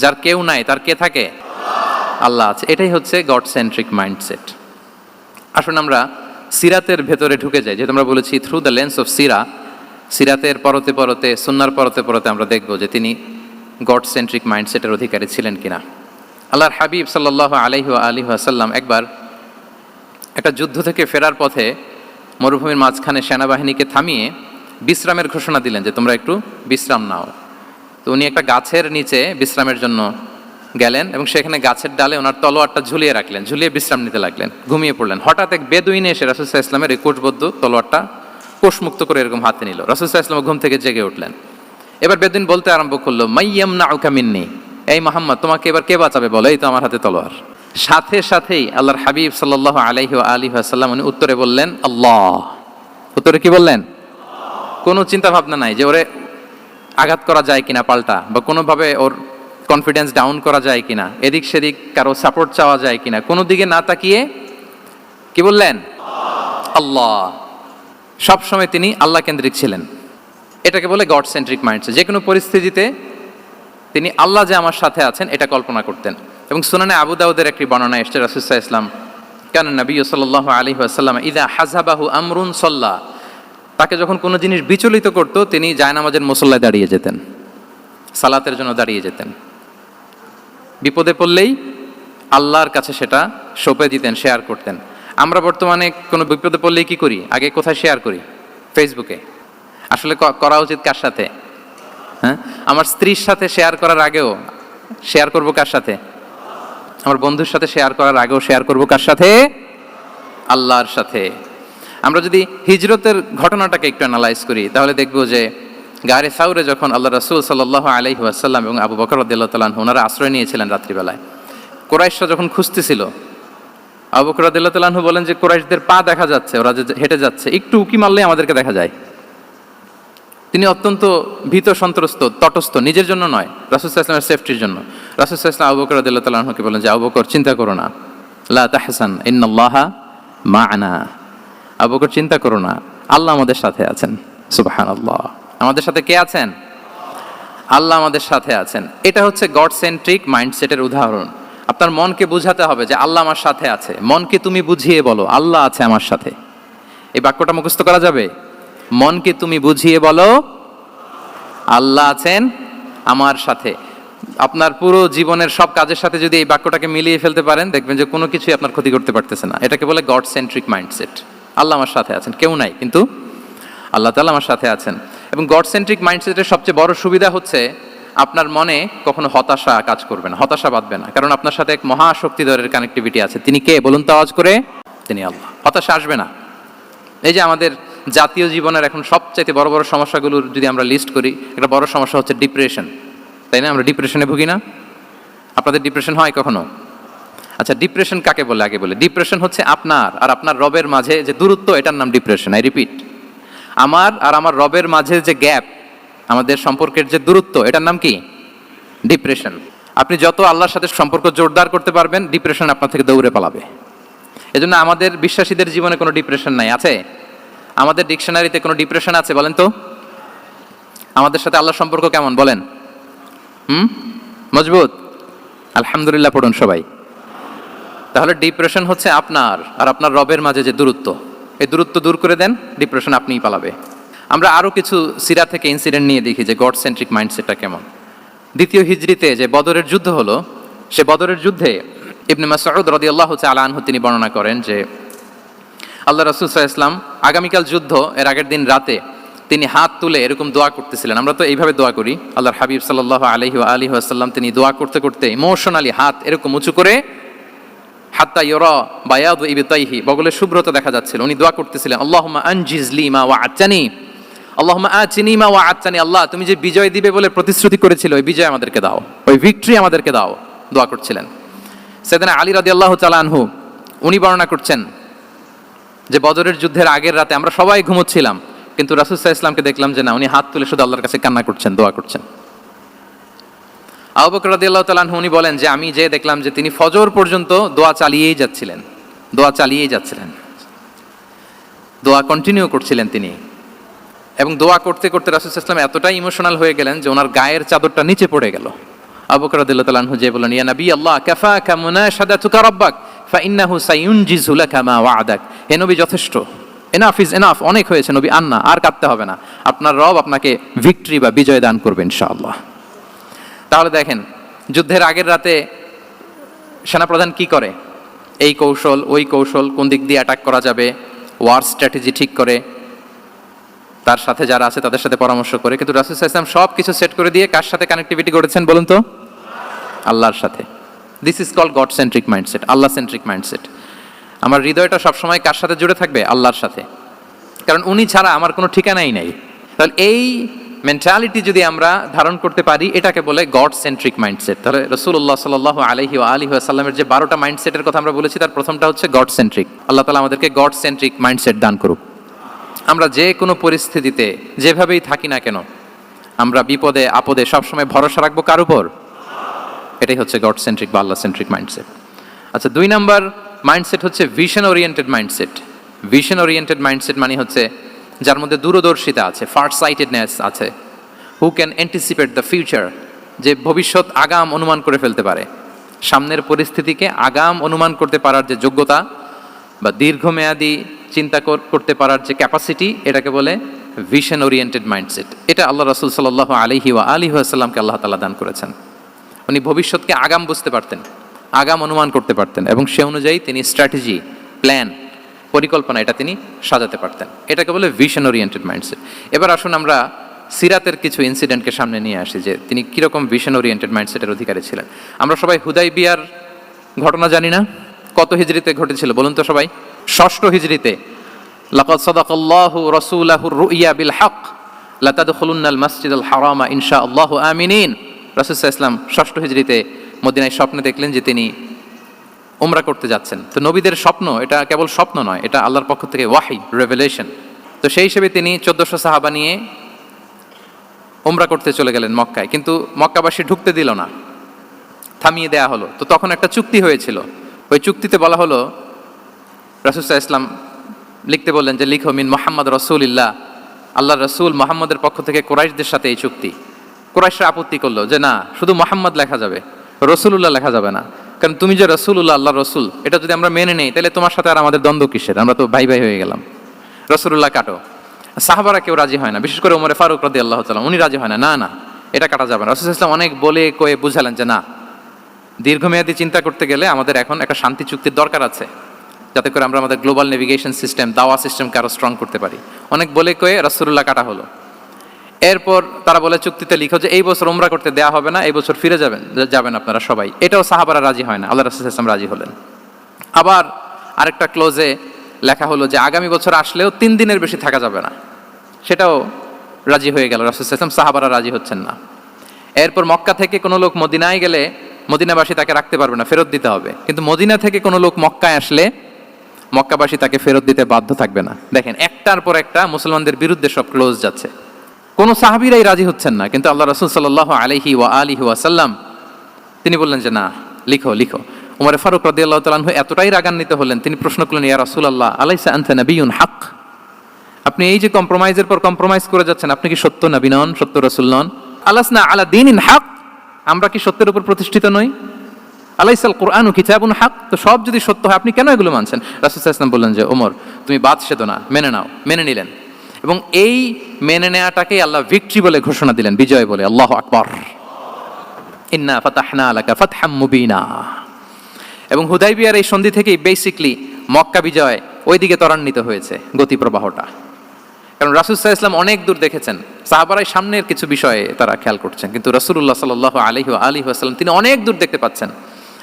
যার কেউ নাই, তার কে থাকে? আল্লাহ আছে। এটাই হচ্ছে গড সেন্ট্রিক মাইন্ডসেট আসুন আমরা সিরাতের ভেতরে ঢুকে যাই। যেহেতু আমরা বলেছি থ্রু দ্য লেন্স অফ সিরা সিরাতের পরতে পরতে, সুন্নার পরতে পরতে আমরা দেখব যে তিনি গড সেন্ট্রিক মাইন্ডসেটের অধিকারী ছিলেন কিনা। আল্লাহর হাবিব সাল্লাহ আলহি আলী আসাল্লাম একবার একটা যুদ্ধ থেকে ফেরার পথে মরুভূমির মাঝখানে সেনাবাহিনীকে থামিয়ে বিশ্রামের ঘোষণা দিলেন যে তোমরা একটু বিশ্রাম নাও। তো উনি একটা গাছের নিচে বিশ্রামের জন্য গেলেন এবং সেখানে গাছের ডালে ওনার তলোয়ারটা ঝুলিয়ে রাখলেন, ঝুলিয়ে বিশ্রাম নিতে লাগলেন, ঘুমিয়ে পড়লেন। হঠাৎ এক বেদুইনে এসে রাসুসাহ ইসলামের এই কোষবদ্ধ তলোয়ারটা কোষমুক্ত করে এরকম হাতে নিল। রাসুসাহ ইসলাম ঘুম থেকে জেগে উঠলেন। এবার বেদুইন বলতে আরম্ভ করল মাইয়াম না মিন্নি। এই মোহাম্মদ, তোমাকে এবার কে বাঁচাবে বলো? এই তো আমার হাতে তলোয়ার। সাথে সাথেই আল্লাহর হাবিব সাল্লাহ আলাইহি আলী আসাল্লাম উনি উত্তরে বললেন, আল্লাহ। উত্তরে কি বললেন? কোনো চিন্তা ভাবনা নাই যে ওরে আঘাত করা যায় কিনা পাল্টা বা কোনোভাবে ওর কনফিডেন্স ডাউন করা যায় কিনা, এদিক সেদিক কারও সাপোর্ট চাওয়া যায় কিনা, কোনো দিকে না তাকিয়ে কি বললেন? আল্লাহ। সবসময় তিনি আল্লাহ কেন্দ্রিক ছিলেন। এটাকে বলে গড সেন্ট্রিক মাইন্ডসে যে কোনো পরিস্থিতিতে তিনি আল্লাহ যে আমার সাথে আছেন, এটা কল্পনা করতেন। এবং সুনানে আবু দাউদের একটি বর্ণনা এসছে রাসুসাহ ইসলাম কেন নবী সাল্লাহ আলী আসাল্লাম ইদা হাজাবাহু আমরুন সল্লাহ তাকে যখন কোনো জিনিস বিচলিত করতো, তিনি জায়নামাজের মুসল্লায় দাঁড়িয়ে যেতেন, সালাতের জন্য দাঁড়িয়ে যেতেন। বিপদে পড়লেই আল্লাহর কাছে সেটা সঁপে দিতেন শেয়ার করতেন। আমরা বর্তমানে কোনো বিপদে পড়লেই কি করি? আগে কোথায় শেয়ার করি? ফেসবুকে আসলে করা উচিত কার সাথে? হ্যাঁ? আমার স্ত্রীর সাথে শেয়ার করার আগেও শেয়ার করব কার সাথে? আমার বন্ধুর সাথে শেয়ার করার আগেও শেয়ার করব কার সাথে? আল্লাহর সাথে। আমরা যদি হিজরতের ঘটনাটাকে একটু অ্যানালাইজ করি, তাহলে দেখব যে গারে সাউরে যখন আল্লাহ রসুল সাল্লাহ আলহি আসাল্লাম এবং আবু বকর রদুল্লাহ তালাহ ওনারা আশ্রয় নিয়েছিলেন রাত্রিবেলায়। কোরাইশরা যখন খুঁজতেছিল, আবু বকর রদুল্লাহ তালাহু বলেন যে কোরাইশদের পা দেখা যাচ্ছে, ওরা যে হেঁটে যাচ্ছে, একটু উকি মারলে আমাদেরকে দেখা যায়। তিনি অত্যন্ত ভীত সন্ত্রস্ত, তটস্থ, নিজের জন্য নয় ইসলামের সেফটির জন্য। রাসুসাহ ইসলাম আবু বকর রদুল্লাহ তালাহুকে বলেন যে, আবু বকর, চিন্তা করো না। লা তাহসান, ইন্নাল্লাহা মা আনা আবু বকর চিন্তা করো না, আল্লাহ আমাদের সাথে আছেন। সুবাহান আল্লাহ আমাদের সাথে কে আছেন? আল্লাহ আমাদের সাথে আছেন। এটা হচ্ছে গড সেন্ট্রিক মাইন্ডসেটের উদাহরণ। আপনার মনকে বুঝাতে হবে যে আল্লাহ আমার সাথে আছে। মনকে তুমি বুঝিয়ে বলো, আল্লাহ আছে আমার সাথে। এই বাক্যটা মুখস্থ করা যাবে? মনকে তুমি বুঝিয়ে বলো, আল্লাহ আছেন আমার সাথে। আপনার পুরো জীবনের সব কাজের সাথে যদি এই বাক্যটাকে মিলিয়ে ফেলতে পারেন, দেখবেন যে কোনো কিছুই আপনার ক্ষতি করতে পারতেছে না। এটাকে বলে গড সেন্ট্রিক মাইন্ডসেট আল্লাহ আমার সাথে আছেন, কেউ নাই, কিন্তু আল্লাহ তাআলা আমার সাথে আছেন। এবং গড সেন্ট্রিক মাইন্ডসেটের সবচেয়ে বড় সুবিধা হচ্ছে আপনার মনে কখনো হতাশা কাজ করবে না, হতাশা বাঁধবে না। কারণ আপনার সাথে এক মহাশক্তিধরের কানেক্টিভিটি আছে। তিনি কে? বলুন তো আওয়াজ করে, তিনি আল্লাহ। হতাশা আসবে না। এই যে আমাদের জাতীয় জীবনের এখন সবচাইতে বড় বড় সমস্যাগুলোর যদি আমরা লিস্ট করি, একটা বড় সমস্যা হচ্ছে ডিপ্রেশন তাই না? আমরা ডিপ্রেশনে ভুগি না? আপনাদের ডিপ্রেশন হয় কখনো? আচ্ছা ডিপ্রেশন কাকে বলে? আগে বলে। ডিপ্রেশন হচ্ছে আপনার আর আপনার রবের মাঝে যে দূরত্ব, এটার নাম ডিপ্রেশন আই রিপিট আমার আর আমার রবের মাঝে যে গ্যাপ আমাদের সম্পর্কের যে দূরত্ব, এটার নাম কি? ডিপ্রেশন আপনি যত আল্লাহর সাথে সম্পর্ক জোরদার করতে পারবেন ডিপ্রেশন আপনার থেকে দৌড়ে পালাবে। এজন্য আমাদের বিশ্বাসীদের জীবনে কোনো ডিপ্রেশন নাই, আছে? আমাদের ডিকশনারিতে কোনো ডিপ্রেশন আছে বলেন তো? আমাদের সাথে আল্লাহর সম্পর্ক কেমন? বলেন। হুম? মজবুত? আলহামদুলিল্লাহ, পড়ুন সবাই। তাহলে ডিপ্রেশন হচ্ছে আপনার আর আপনার রবের মাঝে যে দূরত্ব। এই দূরত্ব দূর করে দেন ডিপ্রেশন আপনিই পালাবে। আমরা আরও কিছু সিরা থেকে ইনসিডেন্ট নিয়ে দেখি যে গড সেন্ট্রিক মাইন্ডসেটটা কেমন। দ্বিতীয় হিজড়িতে যে বদরের যুদ্ধ হলো, সে বদরের যুদ্ধে ইবনে মাসউদ রাদিয়াল্লাহু তাআলা আনহু তিনি বর্ণনা করেন যে, আল্লাহ রাসূল সাল্লাল্লাহু ইসলাম আগামীকাল যুদ্ধ, এর আগের দিন রাতে তিনি হাত তুলে এরকম দোয়া করতেছিলেন। আমরা তো এইভাবে দোয়া করি, আল্লাহর হাবিব সাল্লাল্লাহু আলাইহি ওয়া আলিহি ওয়াসাল্লাম তিনি দোয়া করতে করতে ইমোশনালি হাত এরকম উঁচু করে হাত্তা ইয়রা বায়াদ ইবিতাইহি বগলের শুভ্রতা দেখা যাচ্ছিল। উনি দোয়া করতেছিলেন, আল্লাহুম্মা আনজিজলি মা ওয়া আচ্চানি আল্লাহুম্মা আচিনি মা ওয়া আচ্চানি আল্লাহ, তুমি যে বিজয় দিবে বলে প্রতিশ্রুতি করেছিল, ওই বিজয় আমাদেরকে দাও, ওই ভিক্টরি আমাদেরকে দাও। দোয়া করছিলেন। সেদিন আলী রাদিয়াল্লাহু তাআলা আনহু, উনি বর্ণনা করছেন যে, বদরের যুদ্ধের আগের রাতে আমরা সবাই ঘুমোচ্ছিলাম, কিন্তু রাসুল ইসলামকে দেখলাম যে না, উনি হাত তুলে শুধু আল্লাহর কাছে কান্না করছেন, দোয়া করছেন। আবু বকর রাদিয়াল্লাহু উনি বলেন যে আমি যে দেখলাম যে তিনি ফজর পর্যন্ত দোয়া চালিয়েই যাচ্ছিলেন, দোয়া চালিয়েই যাচ্ছিলেন। দোয়া কন্টিনিউ করছিলেন তিনি। এবং দোয়া করতে করতে রাসুল ইসলাম এতটাই ইমোশনাল হয়ে গেলেন যে ওনার গায়ের চাদরটা নিচে পড়ে গেল। আবু বকর রাদিয়াল্লাহু তাআলা যে বলেন ইয়া নবী আল্লাহ, কাফাকা মুনাশাদাতুকা রাব্বাক ফাইন্নাহু সায়ুনজিজু লাকা মা ওয়া'দাক। হে নবী, যথেষ্ট। এনাফ ইজ এনাফ অনেক হয়েছে নবী আন্না আর কাঁদতে হবে না। আপনার রব আপনাকে ভিক্টরি বা বিজয় দান করবে, ইনশাআল্লাহ। তাহলে দেখেন, যুদ্ধের আগের রাতে সেনাপ্রধান কি করে? এই কৌশল, ওই কৌশল কোন দিক দিয়ে অ্যাটাক করা যাবে? ওয়ার স্ট্র্যাটেজি ঠিক করে, তার সাথে যারা আছে তাদের সাথে পরামর্শ করে। কিন্তু রাসুল ইসলাম সব কিছু সেট করে দিয়ে কার সাথে কানেক্টিভিটি করেছেন বলুন তো? আল্লাহর সাথে। This is call God centric mindset Allah centric mindset আমার হৃদয়টা সবসময় কার সাথে জুড়ে থাকবে? আল্লাহর সাথে। কারণ উনি ছাড়া আমার কোনো ঠিকানাই নাই। তাহলে এই মেন্টালিটি যদি আমরা ধারণ করতে পারি, এটাকে বলে গড সেন্ট্রিক মাইন্ডসেট তাহলে রসুল্লাহ সাল আলহি আলী আসাল্লামের যে বারোটা মাইন্ডসেটের কথা আমরা বলেছি, তার প্রথমটা হচ্ছে গড সেন্ট্রিক আল্লাহ তালা আমাদেরকে গড সেন্ট্রিক মাইন্ডসেট দান করুক। আমরা যে কোনো পরিস্থিতিতে, যেভাবেই থাকি না কেন, আমরা বিপদে, আপদে সবসময় ভরসা রাখব কার উপর? এটাই হচ্ছে গড সেন্ট্রিক বা আল্লাহ সেন্ট্রিক মাইন্ডসেট আচ্ছা দুই নাম্বার মাইন্ডসেট হচ্ছে vision oriented mindset vision oriented mindset মানে হচ্ছে যার মধ্যে দূরদর্শিতা আছে ফার্স্ট সাইটেডনেস আছে। Who can anticipate the future যে ভবিষ্যৎ আগাম অনুমান করে ফেলতে পারে। সামনের পরিস্থিতিকে আগাম অনুমান করতে পারার যে যোগ্যতা বা দীর্ঘমেয়াদী চিন্তা করতে পারার যে ক্যাপাসিটি এটাকে বলে ভিশন ওরিয়েন্টেড মাইন্ডসেট এটা আল্লাহ রসুল সাল্লাহ আলিহি ওয়া আলী আসাল্লামকে আল্লাহ তালা দান করেছেন। উনি ভবিষ্যৎকে আগাম বুঝতে পারতেন, আগাম অনুমান করতে পারতেন এবং সে অনুযায়ী তিনি স্ট্র্যাটেজি প্ল্যান পরিকল্পনা এটা তিনি সাজাতে পারতেন। এটাকে বলে ভিশন ওরিয়েন্টেড মাইন্ডসেট এবার আসুন আমরা সিরাতের কিছু ইনসিডেন্টকে সামনে নিয়ে আসি যে তিনি কীরকম ভিশন ওরিয়েন্টেড মাইন্ডসেটের অধিকারী ছিলেন। আমরা সবাই হুদাই বিয়ার ঘটনা জানি না। কত হিজড়িতে ঘটেছিল বলুন তো সবাই? ষষ্ঠ হিজড়িতে, লাকাদ সাদাকাল্লাহু রুইয়া বিল হক লাতাদখুলুন্নাল মাসজিদাল হারামা ইনশাআল্লাহু আমিনিন। রাসূল সাল্লাল্লাহু আলাইহি ষষ্ঠ হিজড়িতে মদিনায় স্বপ্নে দেখলেন যে তিনি উমরা করতে যাচ্ছেন। তো নবীদের স্বপ্ন, এটা কেবল স্বপ্ন নয়, এটা আল্লাহর পক্ষ থেকে ওয়াহি রেভেলেশন তো সেই হিসেবে তিনি চোদ্দশো সাহাবা নিয়ে উমরা করতে চলে গেলেন মক্কায়। কিন্তু মক্কাবাসী ঢুকতে দিল না, থামিয়ে দেয়া হলো। তো তখন একটা চুক্তি হয়েছিল। ওই চুক্তিতে বলা হলো রাসুসাহ ইসলাম লিখতে বললেন যে, লিখো, মিন মোহাম্মদ রসুলিল্লাহ। আল্লাহ রসুল মোহাম্মদের পক্ষ থেকে কোরাইশদের সাথে এই চুক্তি। কোরাইশরা আপত্তি করল যে, না, শুধু মোহাম্মদ লেখা যাবে, রসুলুল্লাহ লেখা যাবে না। কারণ তুমি যে রসুলুল্লাহ আল্লাহ রসুল, এটা যদি আমরা মেনে নেই, তাহলে তোমার সাথে আর আমাদের দ্বন্দ্ব কিসের? আমরা তো ভাই ভাই হয়ে গেলাম। রসুলুল্লাহ কাটো। সাহাবারা কেউ রাজি হয় না। বিশেষ করে ওমরে ফারুক রদি আল্লাহ তালাম উনি রাজি হয় না। না না, এটা কাটা যাবে না। রসুল ইসলাম অনেক বলে কয়ে বুঝালেন যে না, দীর্ঘমেয়াদী চিন্তা করতে গেলে আমাদের এখন একটা শান্তি চুক্তির দরকার আছে, যাতে করে আমরা আমাদের গ্লোবাল নেভিগেশন সিস্টেম দাওয়া সিস্টেমকে আরও স্ট্রং করতে পারি। অনেক বলে কয়ে রসুল্লাহ কাটা হলো। এরপর তারা বলে চুক্তিতে লিখো যে, এই বছর ওমরা করতে দেয়া হবে না, এই বছর ফিরে যাবেন যাবেন আপনারা সবাই। এটাও সাহাবারা রাজি হয় না, আল্লাহ রসুল ইসলাম রাজি হলেন। আবার আরেকটা ক্লোজে লেখা হলো যে, আগামী বছর আসলেও তিন দিনের বেশি থাকা যাবে না। সেটাও রাজি হয়ে গেল, রসুল ইসলাম সাহাবারা রাজি হচ্ছেন না। এরপর মক্কা থেকে কোনো লোক মদিনায় গেলে মদিনাবাসী তাকে রাখতে পারবে না, ফেরত দিতে হবে। কিন্তু মদিনা থেকে কোনো লোক মক্কায় আসলে মক্কাবাসী তাকে ফেরত দিতে বাধ্য থাকবে না। দেখেন, একটার পর একটা মুসলমানদের বিরুদ্ধে সব ক্লোজ যাচ্ছে। কোনো সাহাবিরাই রাজি হচ্ছেন না, কিন্তু আল্লাহ রসুল সাল্লাহ আলহি ওয়া আলিহি ওয়াসাল্লাম তিনি বললেন যে, না, লিখো লিখো। উমর ফারুক রদি আল্লাহ তালাহু এতটাই রাগান্বিত হলেন, তিনি প্রশ্ন করলেন, ইয়া রাসুল আল্লাহ আলাইসা নবীন হাক? আপনি এই যে কম্প্রোমাইজের পর কম্প্রোমাইজ করে যাচ্ছেন, আপনি কি সত্য নবী নন, সত্য রসুল নন? আলাস না আলা দিন ইন হাক? আমরা কি সত্যের উপর প্রতিষ্ঠিত নই? আলাইসাল কোরআন কিতাবুন হাক? তো সব যদি সত্য হয়, আপনি কেন এগুলো মানছেন? রাসুল ইসলাম বললেন যে ওমর তুমি বাদ সেতো না, মেনে নাও, মেনে নিলেন। এবং এই মেনে নেওয়াটাকেই আল্লাহ ভিক্টরি বলে ঘোষণা দিলেন, বিজয় বলে। আল্লাহ আকবর। ইন্না ফাতাহনা আলাকা ফাতহাম মুবিনা। এবং হুদাইবিয়ার এই সন্ধি থেকেই বেসিকলি মক্কা বিজয় ওইদিকে ত্বরান্বিত হয়েছে গতি প্রবাহটা কারণ রাসুল সাহা ইসলাম অনেক দূর দেখেছেন, সাহাবারাই সামনের কিছু বিষয়ে তারা খেয়াল করছেন। কিন্তু রসুল্লাহ সাল আলহি আলী আসসালাম তিনি অনেক দূর দেখতে পাচ্ছেন।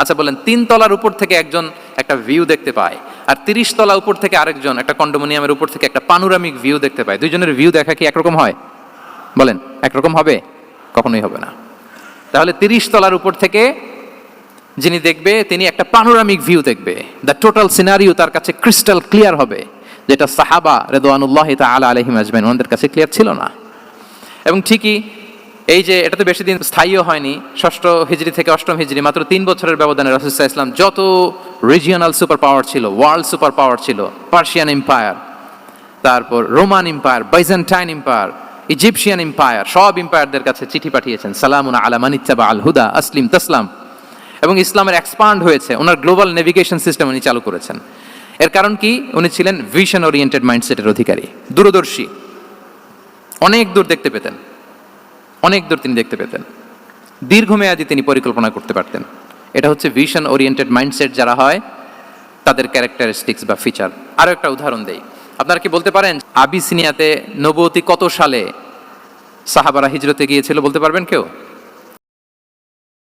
আচ্ছা বলেন, তিন তলার উপর থেকে একজন একটা ভিউ দেখতে পায়, আর তিরিশ তলা উপর থেকে আরেকজন একটা কন্ডোমিনিয়ামের উপর থেকে একটা পানুরামিক ভিউ দেখতে পায়। দুইজনের ভিউ দেখা কি একরকম হয়? বলেন, একরকম হবে? কখনোই হবে না। তাহলে তিরিশ তলার উপর থেকে যিনি দেখবে, তিনি একটা পানোরামিক ভিউ দেখবে। দ্য টোটাল সিনারিও তার কাছে ক্রিস্টাল ক্লিয়ার হবে, যেটা সাহাবা রেদওয়ানুল্লাহ তালা আলহিম আজমেন ওনাদের কাছে ক্লিয়ার ছিল না। এবং ঠিকই এই যে এটা তো বেশি দিন স্থায়ীও হয়নি, ষষ্ঠ হিজড়ি থেকে অষ্টম হিজড়ি মাত্র তিন বছরের ব্যবধানে রসুল্লাহ ইসলাম যত রিজিয়নাল সুপার পাওয়ার ছিল ওয়ার্ল্ড সুপার পাওয়ার ছিল পার্সিয়ান এম্পায়ার তারপর Roman empire Byzantine empire Egyptian empire সব এম্পায়ারদের কাছে চিঠি পাঠিয়েছেন, সালামুন আলা মানিত্তাবা আল হুদা, আসলিম তাসলাম। এবং ইসলামের এক্সপান্ড হয়েছে, ওনার গ্লোবাল নেভিগেশন সিস্টেম উনি চালু করেছেন। এর কারণ কি? উনি ছিলেন ভিশন ওরিয়েন্টেড মাইন্ডসেটের অধিকারী, দূরদর্শী, অনেক দূর দেখতে পেতেন। অনেক দূর তিনি দেখতে পেতেন। দীর্ঘমেয়াদী তিনি পরিকল্পনা করতে পারতেন। এটা হচ্ছে ভিশন ওরিয়েন্টেড মাইন্ডসেট যারা হয়, তাদের ক্যারেক্টারিস্টিক্স বা ফিচার আরও একটা উদাহরণ দেই। আপনারা কি বলতে পারেন, আবিসিনিয়াতে নবতী কত সালে সাহাবারা হিজরতে গিয়েছিল বলতে পারবেন কেউ?